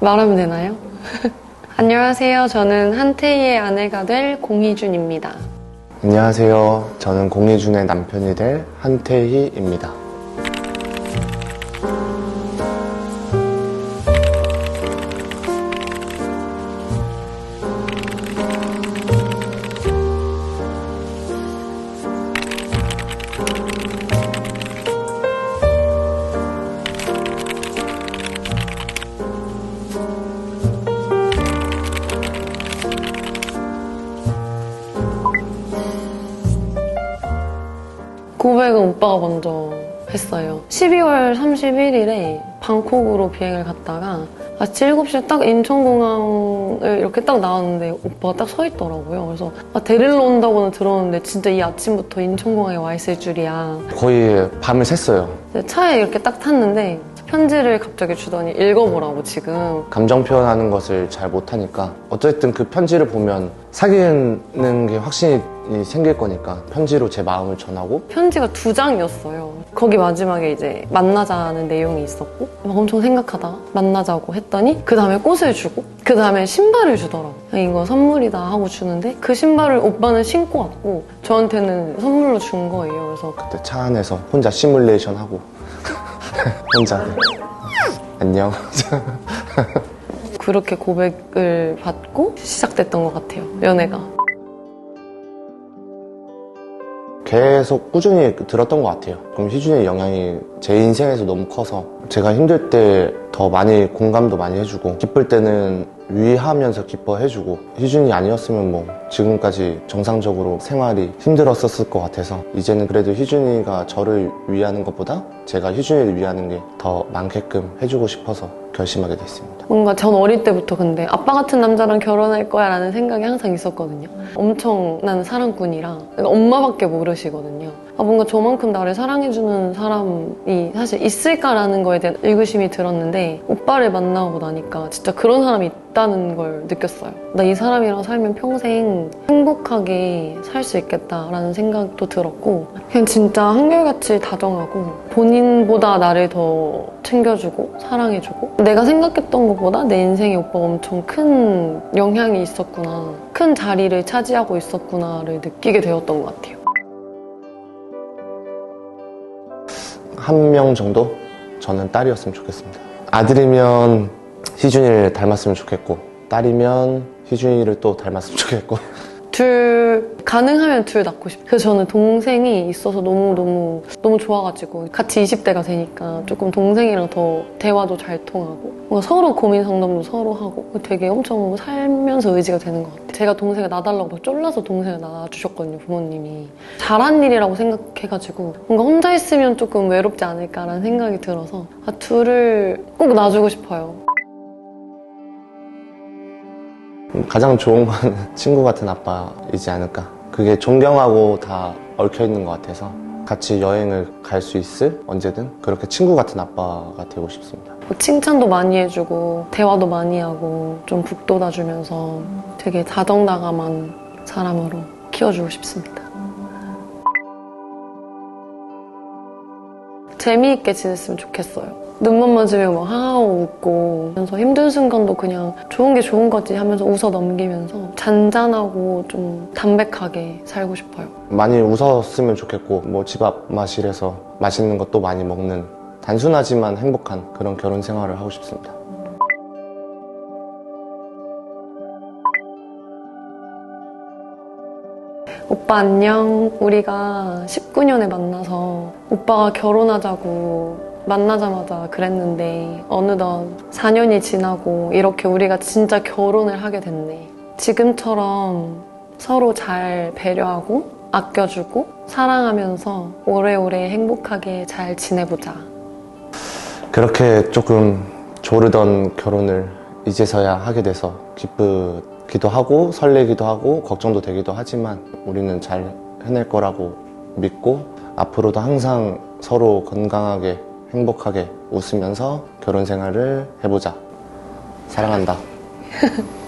말하면 되나요? 안녕하세요. 저는 한태희의 아내가 될 공희준입니다. 안녕하세요. 저는 공희준의 남편이 될 한태희입니다. 고백은 오빠가 먼저 했어요. 12월 31일에 방콕으로 비행을 갔다가 아침 7시에 딱 인천공항을 이렇게 딱 나왔는데 오빠가 딱 서 있더라고요. 그래서 아, 데리러 온다고는 들었는데 진짜 이 아침부터 인천공항에 와 있을 줄이야. 거의 밤을 샜어요. 차에 이렇게 딱 탔는데 편지를 갑자기 주더니 읽어보라고 지금 감정 표현하는 것을 잘 못하니까 어쨌든 그 편지를 보면 사귀는 게 확신이 생길 거니까 편지로 제 마음을 전하고 편지가 두 장이었어요. 거기 마지막에 이제 만나자는 내용이 있었고 막 엄청 생각하다가 만나자고 했더니 그 다음에 꽃을 주고 그 다음에 신발을 주더라고. 이거 선물이다 하고 주는데 그 신발을 오빠는 신고 왔고 저한테는 선물로 준 거예요. 그래서 그때 차 안에서 혼자 시뮬레이션 하고 혼자 안녕 그렇게 고백을 받고 시작됐던 것 같아요. 연애가. 계속 꾸준히 들었던 것 같아요. 그럼 희준의 영향이 제 인생에서 너무 커서 제가 힘들 때 더 많이 공감도 많이 해주고 기쁠 때는 위하면서 기뻐해주고 희준이 아니었으면 뭐 지금까지 정상적으로 생활이 힘들었었을 것 같아서 이제는 그래도 희준이가 저를 위하는 것보다 제가 희준이를 위하는 게 더 많게끔 해주고 싶어서 결심하게 됐습니다. 뭔가 전 어릴 때부터 근데 아빠 같은 남자랑 결혼할 거야 라는 생각이 항상 있었거든요. 엄청난 사랑꾼이라 그러니까 엄마밖에 모르시거든요. 아, 뭔가 저만큼 나를 사랑해주는 사람이 사실 있을까라는 거에 대한 의구심이 들었는데 오빠를 만나고 나니까 진짜 그런 사람이 있다는 걸 느꼈어요. 나 이 사람이랑 살면 평생 행복하게 살 수 있겠다라는 생각도 들었고 그냥 진짜 한결같이 다정하고 본인보다 나를 더 챙겨주고 사랑해주고 내가 생각했던 것보다 내 인생에 오빠가 엄청 큰 영향이 있었구나 큰 자리를 차지하고 있었구나를 느끼게 되었던 것 같아요. 한 명 정도 저는 딸이었으면 좋겠습니다. 아들이면 희준이를 닮았으면 좋겠고 딸이면 희준이를 또 닮았으면 좋겠고 둘 가능하면 둘 낳고 싶어요. 그래서 저는 동생이 있어서 너무 너무 너무 좋아가지고 같이 20대가 되니까 조금 동생이랑 더 대화도 잘 통하고 뭔가 서로 고민 상담도 서로 하고 되게 엄청 살면서 의지가 되는 것 같아요. 제가 동생을 낳아달라고 막 쫄라서 동생을 낳아주셨거든요 부모님이 잘한 일이라고 생각해가지고 뭔가 혼자 있으면 조금 외롭지 않을까라는 생각이 들어서 아, 둘을 꼭 낳아주고 싶어요. 가장 좋은 건 친구 같은 아빠이지 않을까. 그게 존경하고 다 얽혀 있는 것 같아서 같이 여행을 갈 수 있을 언제든 그렇게 친구 같은 아빠가 되고 싶습니다. 뭐 칭찬도 많이 해주고 대화도 많이 하고 좀 북돋아 주면서 되게 다정다감한 사람으로 키워주고 싶습니다. 재미있게 지냈으면 좋겠어요. 눈만 맞으면 막 하하고 웃고 하면서 힘든 순간도 그냥 좋은 게 좋은 거지 하면서 웃어 넘기면서 잔잔하고 좀 담백하게 살고 싶어요. 많이 웃었으면 좋겠고 뭐 집 앞 마실에서 맛있는 것도 많이 먹는 단순하지만 행복한 그런 결혼 생활을 하고 싶습니다. 오빠 안녕. 우리가 19년에 만나서 오빠가 결혼하자고 만나자마자 그랬는데 어느덧 4년이 지나고 이렇게 우리가 진짜 결혼을 하게 됐네. 지금처럼 서로 잘 배려하고 아껴주고 사랑하면서 오래오래 행복하게 잘 지내보자. 그렇게 조금 조르던 결혼을 이제서야 하게 돼서 기쁘기도 하고 설레기도 하고 걱정도 되기도 하지만 우리는 잘 해낼 거라고 믿고 앞으로도 항상 서로 건강하게 행복하게 웃으면서 결혼 생활을 해보자. 사랑한다.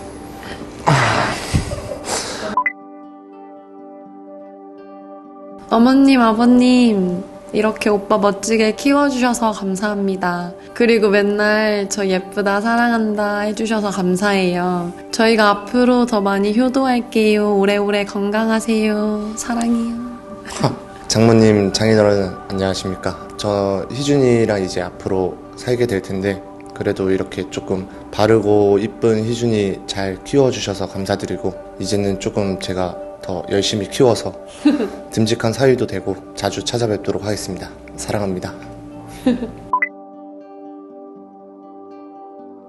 어머님, 아버님, 이렇게 오빠 멋지게 키워주셔서 감사합니다. 그리고 맨날 저 예쁘다, 사랑한다 해주셔서 감사해요. 저희가 앞으로 더 많이 효도할게요. 오래오래 건강하세요. 사랑해요. 장모님, 장인어른 안녕하십니까? 저 희준이랑 이제 앞으로 살게 될 텐데 그래도 이렇게 조금 바르고 이쁜 희준이 잘 키워주셔서 감사드리고 이제는 조금 제가 더 열심히 키워서 듬직한 사위도 되고 자주 찾아뵙도록 하겠습니다. 사랑합니다.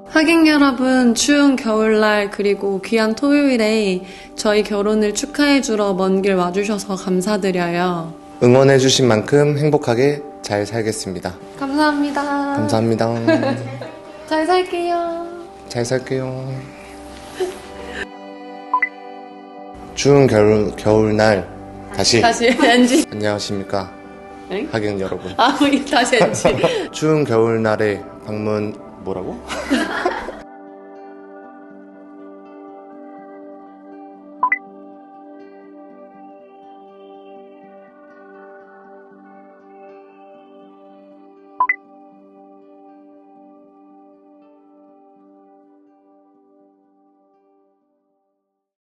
하객 여러분, 추운 겨울날 그리고 귀한 토요일에 저희 결혼을 축하해주러 먼 길 와주셔서 감사드려요. 응원해주신 만큼 행복하게 잘 살겠습니다. 감사합니다. 감사합니다. 잘 살게요. 잘 살게요. 추운 겨울, 겨울날 다시 다시 엔지. 안녕하십니까 엥? 하객 여러분. 아, 우리 다시 엔지. 추운 겨울날에 방문 뭐라고?